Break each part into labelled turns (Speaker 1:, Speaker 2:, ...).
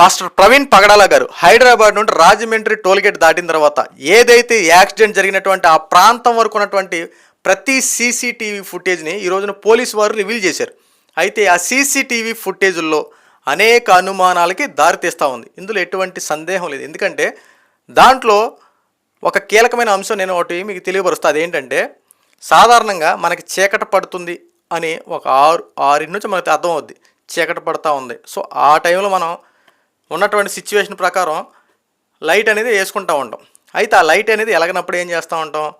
Speaker 1: Pastor Praveen పగడాల గారు హైదరాబాద్ నుండి Rajahmundry tollgate దాటిన తర్వాత ఏదైతే యాక్సిడెంట్ జరిగినటువంటి ఆ ప్రాంతం వరకు ఉన్నటువంటి ప్రతి సీసీటీవీ ఫుటేజ్ని ఈ రోజున పోలీసు వారు రివీల్ చేశారు. అయితే ఆ సీసీటీవీ ఫుటేజుల్లో అనేక అనుమానాలకి దారితీస్తూ ఉంది. ఇందులో ఎటువంటి సందేహం లేదు. ఎందుకంటే దాంట్లో ఒక కీలకమైన అంశం నేను ఒకటి మీకు తెలియపరుస్తా. అదేంటంటే సాధారణంగా మనకి చీకట పడుతుంది అని ఒక ఆరు ఆరు నుంచి మనకి అర్థం అవుద్ది చీకట పడుతూ ఉంది. సో ఆ టైంలో మనం ఉన్నటువంటి సిచ్యువేషన్ ప్రకారం లైట్ అనేది వేసుకుంటూ ఉంటాం. అయితే ఆ లైట్ అనేది ఎలగనప్పుడు ఏం చేస్తూ ఉంటాం?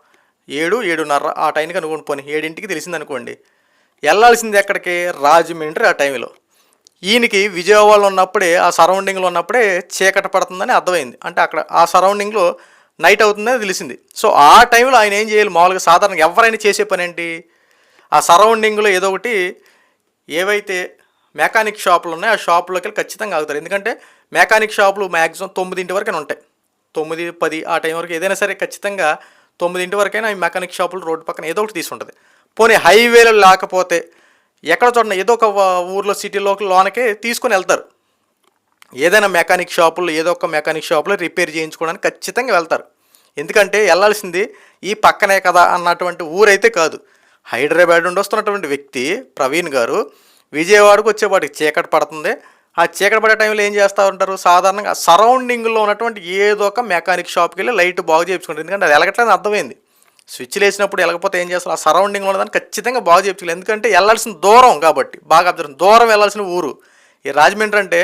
Speaker 1: ఏడు ఏడున్నర ఆ టైంకి అనుకోండి. పోనీ ఏడింటికి తెలిసిందనుకోండి. వెళ్ళాల్సింది ఎక్కడికి? రాజమండ్రి ఆ టైంలో ఈయనకి విజయవాడలో ఉన్నప్పుడే ఆ సరౌండింగ్లో ఉన్నప్పుడే చీకట పడుతుందని అర్థమైంది. అంటే అక్కడ ఆ సరౌండింగ్లో నైట్ అవుతుందని తెలిసింది. సో ఆ టైంలో ఆయన ఏం చేయాలి? మామూలుగా సాధారణంగా ఎవరైనా చేసే పని ఏంటి? ఆ సరౌండింగ్లో ఏదో ఒకటి ఏవైతే మెకానిక్ షాపులు ఉన్నాయో ఆ షాపులోకి వెళ్ళి ఖచ్చితంగా ఆగుతారు. ఎందుకంటే మెకానిక్ షాపులు మ్యాక్సిమం తొమ్మిదింటి వరకు ఉంటాయి. తొమ్మిది పది ఆ టైం వరకు ఏదైనా సరే ఖచ్చితంగా తొమ్మిదింటి వరకైనా ఈ మెకానిక్ షాపులు రోడ్డు పక్కన ఏదో ఒకటి తీసుంటుంది పోనీ హైవేలో లేకపోతే ఎక్కడ చూడండి ఏదో ఒక ఊర్లో సిటీలో లోనకే తీసుకొని వెళ్తారు. ఏదైనా మెకానిక్ షాపులు ఏదో ఒక మెకానిక్ షాపులో రిపేర్ చేయించుకోవడానికి ఖచ్చితంగా వెళ్తారు. ఎందుకంటే వెళ్ళాల్సింది ఈ పక్కనే కదా అన్నటువంటి ఊరైతే కాదు. హైదరాబాద్ నుండి వస్తున్నటువంటి వ్యక్తి ప్రవీణ్ గారు విజయవాడకు వచ్చేవాడికి చీకటి పడుతుంది. ఆ చీకటి పడే టైంలో ఏం చేస్తూ ఉంటారు? సాధారణంగా సరౌండింగ్లో ఉన్నటువంటి ఏదో ఒక మెకానిక్ షాప్కి వెళ్ళి లైట్ బాగు చేయించుకుంటారు. ఎందుకంటే అది ఎలగట్లేదు అర్థమైంది. స్విచ్లు వేసినప్పుడు వెళ్ళకపోతే ఏం చేస్తారు ఆ సరౌండింగ్లో ఉన్నదాన్ని ఖచ్చితంగా బాగు చేయించుకోవాలి. ఎందుకంటే వెళ్ళాల్సిన దూరం కాబట్టి బాగా అబ్జర్వ్ దూరం వెళ్ళాల్సిన ఊరు. ఈ రాజమండ్రి అంటే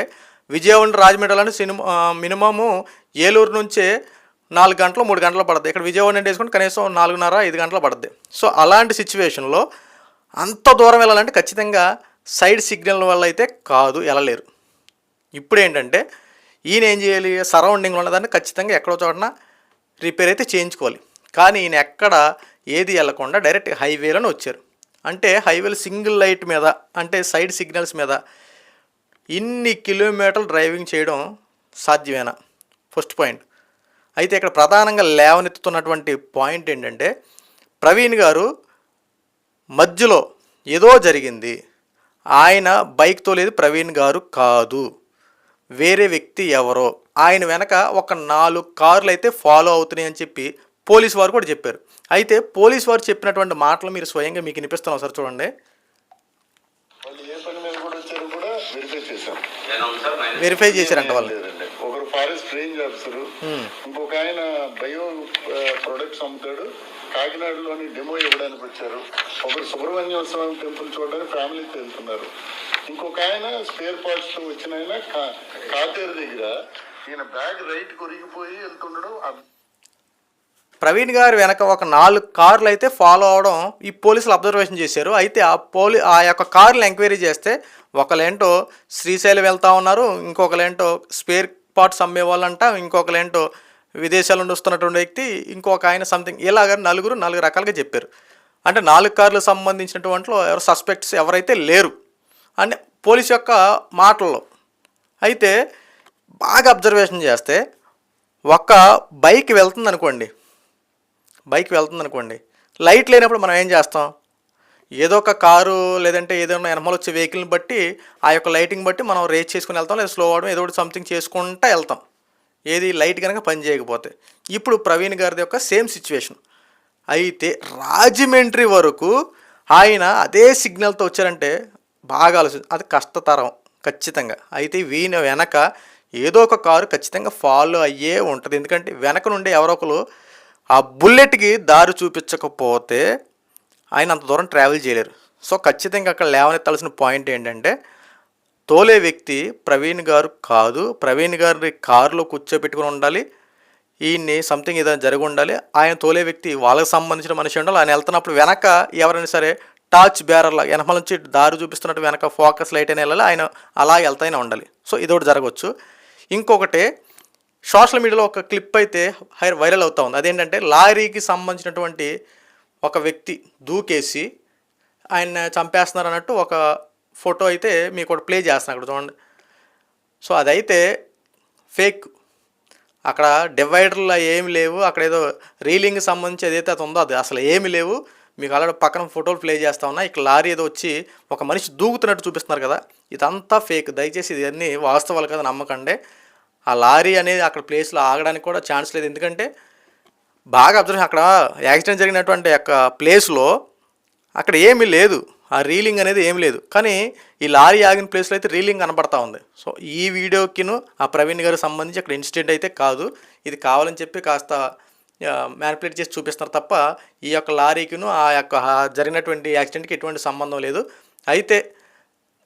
Speaker 1: విజయవాడ రాజమండ్రి అంటే సినిమా మినిమము ఏలూరు నుంచే నాలుగు గంటలు మూడు గంటలు పడుతుంది ఇక్కడ విజయవాడ నుండి వేసుకుంటే కనీసం నాలుగున్నర ఐదు గంటలు పడుతుంది సో అలాంటి సిచ్యువేషన్లో అంత దూరం వెళ్ళాలంటే ఖచ్చితంగా సైడ్ సిగ్నల్ వల్ల అయితే కాదు వెళ్ళలేరు. ఇప్పుడు ఏంటంటే ఈయన ఏం చేయాలి? సరౌండింగ్లో ఉన్నదాన్ని ఖచ్చితంగా ఎక్కడో చోటన రిపేర్ అయితే చేయించుకోవాలి. కానీ ఈయన ఎక్కడ ఏది వెళ్ళకుండా డైరెక్ట్ హైవేలోనే వచ్చారు. అంటే హైవేలో సింగిల్ లైట్ మీద అంటే సైడ్ సిగ్నల్స్ మీద ఇన్ని కిలోమీటర్లు డ్రైవింగ్ చేయడం సాధ్యమేనా? First point. అయితే ఇక్కడ ప్రధానంగా లేవనెత్తుతున్నటువంటి పాయింట్ ఏంటంటే ప్రవీణ్ గారు మధ్యలో ఏదో జరిగింది. ఆయన బైక్తో లేదు ప్రవీణ్ గారు కాదు. వేరే వ్యక్తి ఎవరో ఆయన వెనక ఒక నాలుగు కార్లు అయితే ఫాలో అవుతున్నాయి అని చెప్పి పోలీస్ వారు కూడా చెప్పారు. అయితే పోలీస్ వారు చెప్పినటువంటి మాటలు మీరు స్వయంగా మీకు వినిపిస్తున్నాం సార్ చూడండి.
Speaker 2: వాళ్ళు ఏ పని మీద కూడా వచ్చారు కూడా వెరిఫై చేశాం
Speaker 1: వెరిఫై చేశారంట వాళ్ళు.
Speaker 2: Forest range officer. ఇంకొక ఆయన బయో ప్రొడక్ట్స్ అమ్ముతాడు. కాకినాడలోని డెమో ఇవ్వడానికి వచ్చారు. ఒకరు సుబ్రహ్మణ్య స్వామి టెంపుల్ చూడడానికి ఫ్యామిలీతో వెళ్తున్నారు. ఇంకొక ఆయన స్పేర్ పార్ట్స్ వచ్చిన ఆయన కాతేరు దగ్గర. ఈయన బ్యాగ్ రైట్ కొరిగిపోయి వెళ్తుండడం
Speaker 1: ప్రవీణ్ గారు వెనక ఒక నాలుగు కార్లు అయితే ఫాలో అవడం ఈ పోలీసులు అబ్జర్వేషన్ చేశారు. అయితే ఆ పోలీ ఆ యొక్క కార్లు ఎంక్వైరీ చేస్తే ఒకలేంటో శ్రీశైలం వెళ్తా ఉన్నారు. ఇంకొకలేంటో స్పేర్ పార్ట్స్ అమ్మే ఇంకొకరు ఇంకొకలేంటో విదేశాల నుండి వస్తున్నటువంటి వ్యక్తి ఇంకొక ఆయన సంథింగ్ ఇలాగ నలుగురు నాలుగు రకాలుగా చెప్పారు. అంటే నాలుగు కార్లు సంబంధించినటువంటి ఎవరు సస్పెక్ట్స్ ఎవరైతే లేరు. అని పోలీస్ యొక్క మాటల్లో అయితే బాగా అబ్జర్వేషన్ చేస్తే ఒక బైక్ వెళ్తుంది అనుకోండి బైక్ వెళ్తుంది అనుకోండి లైట్ లేనప్పుడు మనం ఏం చేస్తాం? ఏదో ఒక కారు లేదంటే ఏదైనా ఎనమల వచ్చే వెహికల్ని బట్టి ఆ యొక్క లైటింగ్ బట్టి మనం రేస్ చేసుకుని వెళ్తాం లేదా స్లో అవడం ఏదో ఒకటి సంథింగ్ చేసుకుంటా వెళ్తాం. ఏది లైట్ కనుక పని చేయకపోతే. ఇప్పుడు ప్రవీణ్ గారిది యొక్క సేమ్ సిచ్యువేషన్ అయితే రాజమండ్రి వరకు ఆయన అదే సిగ్నల్తో వచ్చారంటే బాగా ఆలోచన. అది కష్టతరం ఖచ్చితంగా. అయితే వీని వెనక ఏదో ఒక కారు ఖచ్చితంగా ఫాలో అయ్యే ఉంటుంది. ఎందుకంటే వెనక నుండి ఎవరో ఒకరు ఆ బుల్లెట్కి దారి చూపించకపోతే ఆయన అంత దూరం ట్రావెల్ చేయలేరు. సో ఖచ్చితంగా అక్కడ లేవనెత్తాల్సిన పాయింట్ ఏంటంటే తోలే వ్యక్తి ప్రవీణ్ గారు కాదు. ప్రవీణ్ గారి కారులో కూర్చోబెట్టుకుని ఉండాలి. ఈయన్ని సంథింగ్ ఏదైనా జరిగి ఉండాలి. ఆయన తోలే వ్యక్తి వాళ్ళకి సంబంధించిన మనిషి ఉండాలి. ఆయన వెళ్తున్నప్పుడు వెనక ఎవరైనా సరే టార్చ్ బ్యారర్లా వెనకాల నుంచి దారి చూపిస్తున్నట్టు వెనక ఫోకస్ లైట్ అయినా వెళ్ళాలి. ఆయన అలా వెళ్తానే ఉండాలి. సో ఇదొకటి జరగవచ్చు. ఇంకొకటి సోషల్ మీడియాలో ఒక క్లిప్ అయితే హైర్ వైరల్ అవుతా ఉంది. అదేంటంటే లారీకి సంబంధించినటువంటి ఒక వ్యక్తి దూకేసి ఆయన చంపేస్తున్నారు అన్నట్టు ఒక ఫోటో అయితే మీకు ఒకటి ప్లే చేస్తున్నాను అక్కడ చూడండి. సో అదైతే ఫేక్. అక్కడ డివైడర్లు ఏమి లేవు. అక్కడ ఏదో రీలింగ్ సంబంధించి ఏదైతే అది ఉందో అది అసలు ఏమి లేవు. మీకు అలాంటి పక్కన ఫోటోలు ప్లే చేస్తా ఉన్నా. ఇక్కడ లారీ ఏదో వచ్చి ఒక మనిషి దూకుతున్నట్టు చూపిస్తున్నారు కదా. ఇదంతా ఫేక్. దయచేసి ఇవన్నీ వాస్తవాలు కదా నమ్మకండి. ఆ లారీ అనేది అక్కడ ప్లేస్లో ఆగడానికి కూడా ఛాన్స్ లేదు. ఎందుకంటే బాగా అబ్జర్వ్ అక్కడ యాక్సిడెంట్ జరిగినటువంటి యొక్క ప్లేస్లో అక్కడ ఏమీ లేదు. ఆ రీలింగ్ అనేది ఏమీ లేదు. కానీ ఈ లారీ ఆగిన ప్లేస్లో అయితే రీలింగ్ కనబడతా ఉంది. సో ఈ వీడియోకిను ఆ ప్రవీణ్ గారికి సంబంధించి అక్కడ ఇన్సిడెంట్ అయితే కాదు. ఇది కావాలని చెప్పి కాస్త మ్యానిపులేట్ చేసి చూపిస్తున్నారు తప్ప ఈ యొక్క లారీకిను ఆ యొక్క జరిగినటువంటి యాక్సిడెంట్కి ఎటువంటి సంబంధం లేదు. అయితే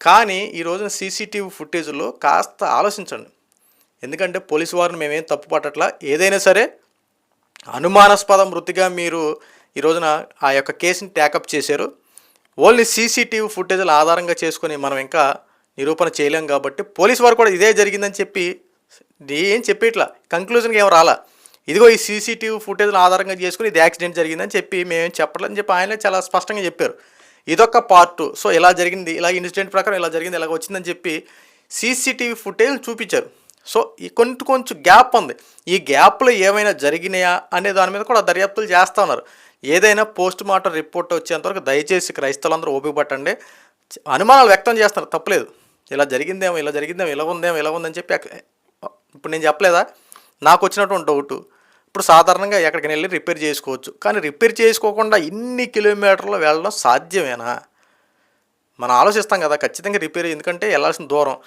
Speaker 1: కానీ ఈ రోజున సీసీటీవీ ఫుటేజ్లో కాస్త ఆలోచించండి. ఎందుకంటే పోలీసు వారిని మేమేం తప్పు పట్టట్లా ఏదైనా సరే అనుమానాస్పద మృతిగా మీరు ఈ రోజున ఆ యొక్క కేసుని ట్యాకప్ చేశారు. ఓన్లీ సీసీటీవీ ఫుటేజ్ల ఆధారంగా చేసుకొని మనం ఇంకా నిరూపణ చేయలేం కాబట్టి పోలీస్ వారు కూడా ఇదే జరిగిందని చెప్పి ఏం చెప్పేట్లా కంక్లూజన్కి ఏం రాలా? ఇదిగో ఈ సీసీటీవీ ఫుటేజ్ల ఆధారంగా చేసుకుని ఇది యాక్సిడెంట్ జరిగిందని చెప్పి మేము చెప్పలేదని చెప్పి ఆయన చాలా స్పష్టంగా చెప్పారు. ఇదొక పార్ట్ సో ఇలా జరిగింది? ఇలా ఇన్సిడెంట్ ప్రకారం ఇలా జరిగింది? ఇలా వచ్చిందని చెప్పి సీసీటీవీ ఫుటేజ్ చూపించారు. సో ఈ కొంచెం కొంచెం గ్యాప్ ఉంది. ఈ గ్యాప్లో ఏమైనా జరిగినాయా అనే దాని మీద కూడా దర్యాప్తులు చేస్తూ ఉన్నారు. ఏదైనా పోస్ట్ మార్టం రిపోర్ట్ వచ్చేంతవరకు దయచేసి క్రైస్తవులందరూ ఓపిక పట్టండి. అనుమానాలు వ్యక్తం చేస్తున్నారు. తప్పలేదు. ఇలా జరిగిందేమో ఇలా జరిగిందేమో ఇలా ఉందేమో ఇలా ఉందని చెప్పి ఇప్పుడు నేను చెప్పలేదా? నాకు వచ్చినటువంటి డౌట్. ఇప్పుడు సాధారణంగా ఎక్కడికి వెళ్ళి రిపేర్ చేసుకోవచ్చు. కానీ రిపేర్ చేసుకోకుండా ఇన్ని కిలోమీటర్లు వెళ్ళడం సాధ్యమేనా? మనం ఆలోచిస్తాం కదా ఖచ్చితంగా రిపేర్ ఎందుకంటే వెళ్ళాల్సిన దూరం.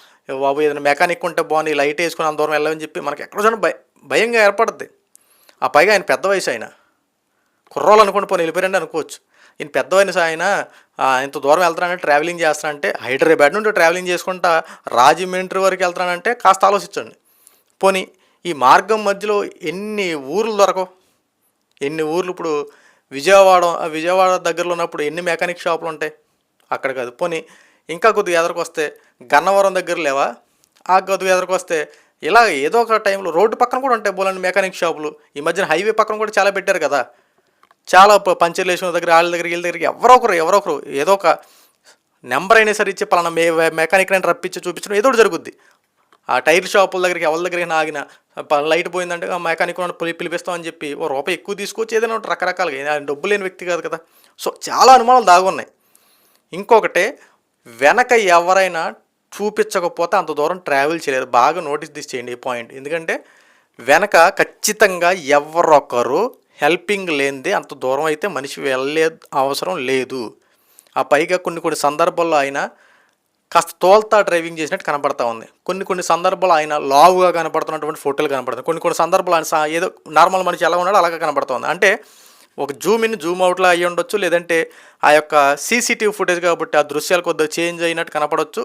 Speaker 1: బాబు ఏదైనా మెకానిక్ ఉంటే బాగుంది లైట్ వేసుకుని అంత దూరం వెళ్ళమని చెప్పి మనకి ఎక్కడ చూడండి భయ భయంగా ఏర్పడుద్ది. ఆ పైగా ఆయన పెద్ద వయసు ఆయన. కుర్రోలు అనుకుంటే పోనీ వెళ్ళిపోయారండి అనుకోవచ్చు. ఈయన పెద్ద వయసు ఆయన ఇంత దూరం వెళ్తానంటే ట్రావెలింగ్ చేస్తానంటే హైదరాబాద్ నుండి ట్రావెలింగ్ చేసుకుంటా రాజమండ్రి వరకు వెళ్తానంటే కాస్త ఆలోచించండి. పోనీ ఈ మార్గం మధ్యలో ఎన్ని ఊర్లు దొరకవు? ఎన్ని ఊర్లు ఇప్పుడు విజయవాడ విజయవాడ దగ్గరలో ఉన్నప్పుడు ఎన్ని మెకానిక్ షాపులు ఉంటాయి? అక్కడ కాదు. పోనీ ఇంకా కొద్దిగా ఎదరకు వస్తే గన్నవరం దగ్గర లేవా? ఆ కొద్దిగా ఎదరకు వస్తే ఇలా ఏదో ఒక టైంలో రోడ్డు పక్కన కూడా ఉంటాయి బోలండి మెకానిక్ షాపులు. ఈ మధ్యన హైవే పక్కన కూడా చాలా పెట్టారు కదా. చాలా పంచర్ లేచిన దగ్గర వాళ్ళ దగ్గర వీళ్ళ దగ్గర ఎవరో ఒకరు ఎవరో ఒకరు ఏదో ఒక నెంబర్ అయినా సరే ఇచ్చి పలానా మే మెకానిక్ అని రప్పించి చూపించడం ఏదో జరుగుద్ది. ఆ టైర్ షాపుల దగ్గరికి ఎవరి దగ్గరికి ఆగిన లైట్ పోయిందంటే ఆ మెకానిక్ పిలిపిస్తామని చెప్పి ఓ రూపాయి ఎక్కువ తీసుకొచ్చి ఏదైనా ఒకటి రకరకాలుగా డబ్బు లేని వ్యక్తి కాదు కదా. సో చాలా అనుమానాలు దాగున్నాయి. ఇంకొకటి వెనక ఎవరైనా చూపించకపోతే అంత దూరం ట్రావెల్ చేయలేదు. బాగా నోటీస్ తీసి చేయండి ఈ పాయింట్. ఎందుకంటే వెనక ఖచ్చితంగా ఎవరొకరు హెల్పింగ్ లేనిదే అంత దూరం అయితే మనిషి వెళ్ళే అవసరం లేదు. ఆ పైగా కొన్ని కొన్ని సందర్భాల్లో ఆయన కాస్త తోల్తా డ్రైవింగ్ చేసినట్టు కనబడతా ఉంది. కొన్ని కొన్ని సందర్భాలు ఆయన లావుగా కనబడుతున్నటువంటి ఫోటోలు కనబడుతుంది కొన్ని కొన్ని సందర్భాలు ఆయన ఏదో నార్మల్ మనిషి ఎలా ఉన్నాడో అలాగే కనబడుతుంది అంటే ఒక జూమ్ ఇన్ జూమ్ అవుట్లా అయ్యి ఉండొచ్చు. లేదంటే ఆ యొక్క సీసీటీవీ ఫుటేజ్ కాబట్టి ఆ దృశ్యాలు కొద్దిగా చేంజ్ అయినట్టు కనపడవచ్చు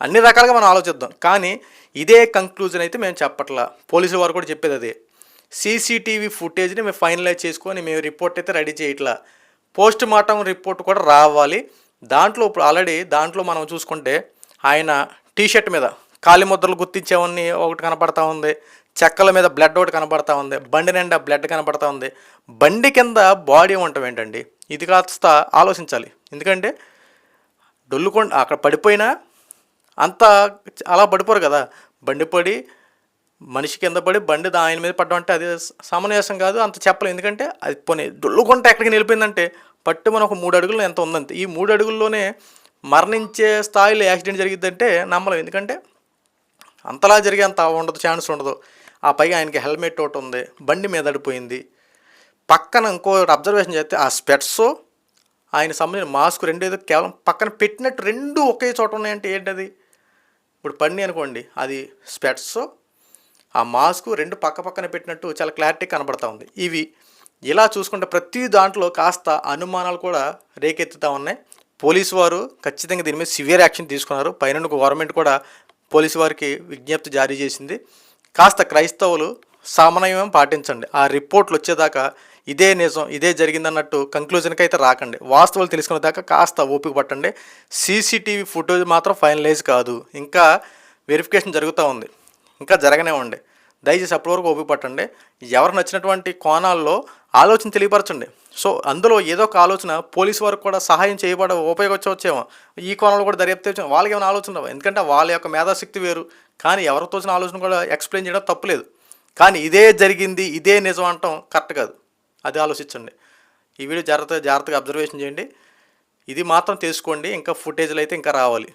Speaker 1: అన్ని రకాలుగా మనం ఆలోచిద్దాం. కానీ ఇదే కంక్లూజన్ అయితే మేము చెప్పట్లా. పోలీసు వారు కూడా చెప్పేది అదే. సీసీటీవీ ఫుటేజ్ని మేము ఫైనలైజ్ చేసుకొని మేము రిపోర్ట్ అయితే రెడీ చేయట్లా. పోస్ట్ మార్టం రిపోర్ట్ కూడా రావాలి. దాంట్లో ఇప్పుడు ఆల్రెడీ దాంట్లో మనం చూసుకుంటే ఆయన టీషర్ట్ మీద కాలి ముద్రలు గుర్తించేవన్నీ ఒకటి కనపడతా ఉంది. చెక్కల మీద బ్లడ్ ఒకటి కనపడతా ఉంది బండి నిండా బ్లడ్ కనపడతా ఉంది. బండి కింద బాడీ ఉండటం ఏంటండి? ఇది కాస్త ఆలోచించాలి. ఎందుకంటే డొల్లుకొండ అక్కడ పడిపోయినా అంత అలా పడిపోరు కదా. బండి పడి మనిషి కింద పడి బండి ఆయన మీద పడడం అంటే అది సామాన్యాసం కాదు అంత చెప్పలేం. ఎందుకంటే అది పోనీ డొల్లుకుంటే ఎక్కడికి నిలిపోయిందంటే పట్టు మనం ఒక మూడు అడుగులు ఎంత ఉందంతే. ఈ మూడు అడుగుల్లోనే మరణించే స్థాయిలో యాక్సిడెంట్ జరిగిద్దంటే నమ్మలేం. ఎందుకంటే అంతలా జరిగే అంత ఉండదు ఛాన్స్ ఉండదు. ఆ పైగా ఆయనకి హెల్మెట్ ఒకటి ఉంది బండి మీద పడిపోయింది. పక్కన ఇంకో అబ్జర్వేషన్ చేస్తే ఆ స్పెట్స్ ఆయన సంబంధించిన మాస్క్ రెండు ఏదో కేవలం పక్కన పెట్టినట్టు రెండు ఒకే చోట ఉన్నాయంటే ఏంటది? ఇప్పుడు పండి అనుకోండి అది స్పెట్స్ ఆ మాస్క్ రెండు పక్క పక్కన పెట్టినట్టు చాలా క్లారిటీ కనబడతా ఉంది. ఇవి ఇలా చూసుకుంటే ప్రతి దాంట్లో కాస్త అనుమానాలు కూడా రేకెత్తుతూ ఉన్నాయి. పోలీసు వారు ఖచ్చితంగా దీని మీద సివియర్ యాక్షన్ తీసుకున్నారు. పైన గవర్నమెంట్ కూడా పోలీసు వారికి విజ్ఞప్తి జారీ చేసింది. కాస్త క్రైస్తవులు సమన్వయం పాటించండి. ఆ రిపోర్ట్లు వచ్చేదాకా ఇదే నిజం ఇదే జరిగిందన్నట్టు కంక్లూజన్కి అయితే రాకండి. వాస్తవాలు తెలుసుకునే దాకా కాస్త ఓపిక పట్టండి. సీసీటీవీ ఫుటేజ్ మాత్రం ఫైనలైజ్ కాదు. ఇంకా వెరిఫికేషన్ జరుగుతూ ఉంది. ఇంకా జరగనే ఉండే దయచేసి అప్పటివరకు ఓపిక పట్టండి. ఎవరు నచ్చినటువంటి కోణాల్లో ఆలోచన తెలియపరచండి. సో అందులో ఏదో ఒక ఆలోచన పోలీస్ వారికి కూడా సహాయం చేయబడ ఉపయోగించవచ్చేమో ఈ కోణంలో కూడా దర్యాప్తు వాళ్ళకి ఏమైనా ఆలోచన ఎందుకంటే వాళ్ళ యొక్క మేధాశక్తి వేరు. కానీ ఎవరికి తోచిన ఆలోచన కూడా ఎక్స్ప్లెయిన్ చేయడం తప్పులేదు కానీ ఇదే జరిగింది ఇదే నిజం అంటాం కరెక్ట్ కాదు. అది ఆలోచించండి. ఈ వీడియో జాగ్రత్తగా జాగ్రత్తగా అబ్జర్వేషన్ చేయండి. ఇది మాత్రం తెలుసుకోండి. ఇంకా ఫుటేజ్లు అయితే ఇంకా రావాలి.